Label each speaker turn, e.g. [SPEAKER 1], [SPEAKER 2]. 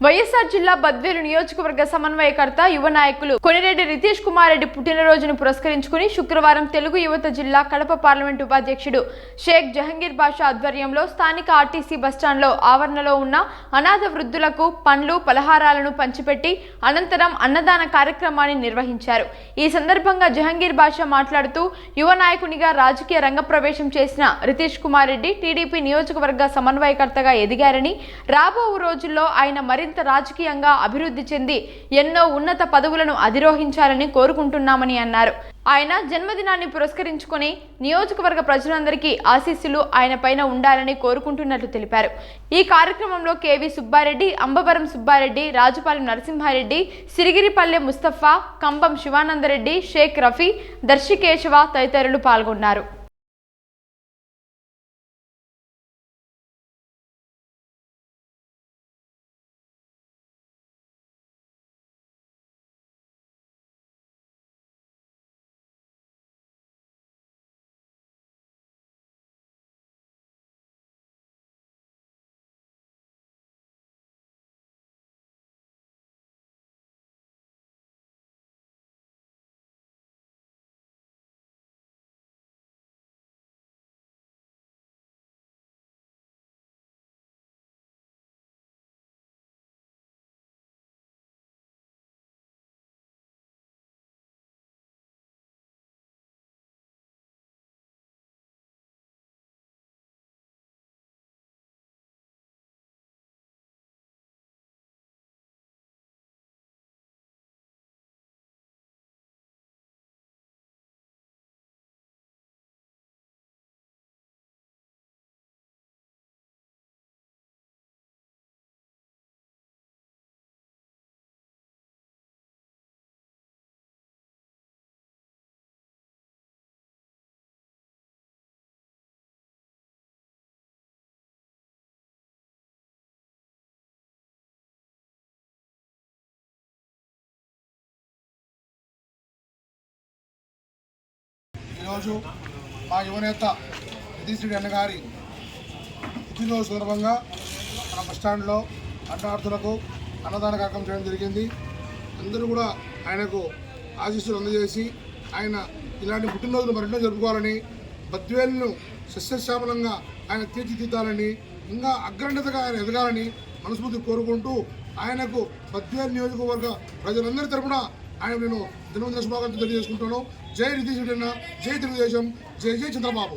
[SPEAKER 1] వైఎస్ఆర్ జిల్లా బద్వేలు నియోజకవర్గ సమన్వయకర్త యువ నాయకులు కొనిరెడ్డి రితీష్ కుమార్ రెడ్డి పుట్టినరోజును పురస్కరించుకుని శుక్రవారం తెలుగు యువత జిల్లా కడప పార్లమెంటు ఉపాధ్యక్షుడు షేక్ జహంగీర్ బాషా ఆధ్వర్యంలో స్థానిక ఆర్టీసీ బస్టాండ్లో ఆవరణలో ఉన్న అనాథ వృద్ధులకు పండ్లు పలహారాలను పంచిపెట్టి అనంతరం అన్నదాన కార్యక్రమాన్ని నిర్వహించారు. ఈ సందర్భంగా జహంగీర్ బాషా మాట్లాడుతూ యువ నాయకునిగా రాజకీయ రంగప్రవేశం చేసిన రితీష్ కుమార్ రెడ్డి టీడీపీ నియోజకవర్గ సమన్వయకర్తగా ఎదిగారని రాబో రోజుల్లో ఆయన మరింత రాజకీయంగా అభివృద్ధి చెంది ఎన్నో ఉన్నత పదవులను అధిరోహించాలని కోరుకుంటున్నామని అన్నారు. ఆయన జన్మదినాన్ని పురస్కరించుకుని నియోజకవర్గ ప్రజలందరికీ ఆశీస్సులు ఆయన పైన ఉండాలని కోరుకుంటున్నట్లు తెలిపారు. ఈ కార్యక్రమంలో కేవి సుబ్బారెడ్డి అంబవరం సుబ్బారెడ్డి రాజుపాలెం నరసింహారెడ్డి సిరిగిరిపల్లె ముస్తఫా కంబం శివానందరెడ్డి షేక్ రఫీ దర్శికేశవ తదితరులు పాల్గొన్నారు.
[SPEAKER 2] ఈరోజు మా యువనేత నితీశ్రెడ్డి అన్నగారి పుట్టినరోజు సందర్భంగా మన బస్టాండ్లో అన్నార్థులకు అన్నదాన కార్యక్రమం చేయడం జరిగింది. అందరూ కూడా ఆయనకు ఆశీస్సులు అందజేసి ఆయన ఇలాంటి పుట్టినరోజులు మరెన్నో జరుపుకోవాలని బద్వేలను సస్యశ్యామలంగా ఆయన తీర్చిదిద్దాలని ఇంకా అగ్రన్నతగా ఆయన ఎదగాలని మనస్ఫూర్తి కోరుకుంటూ ఆయనకు బద్వేలు నియోజకవర్గ ప్రజలందరి తరఫున ఆయన నేను జన్మదిన శుభాకాంక్షలు తెలియజేసుకుంటాను జై నితీష్ రెడ్డి జై తెలుగుదేశం. జై జై చంద్రబాబు.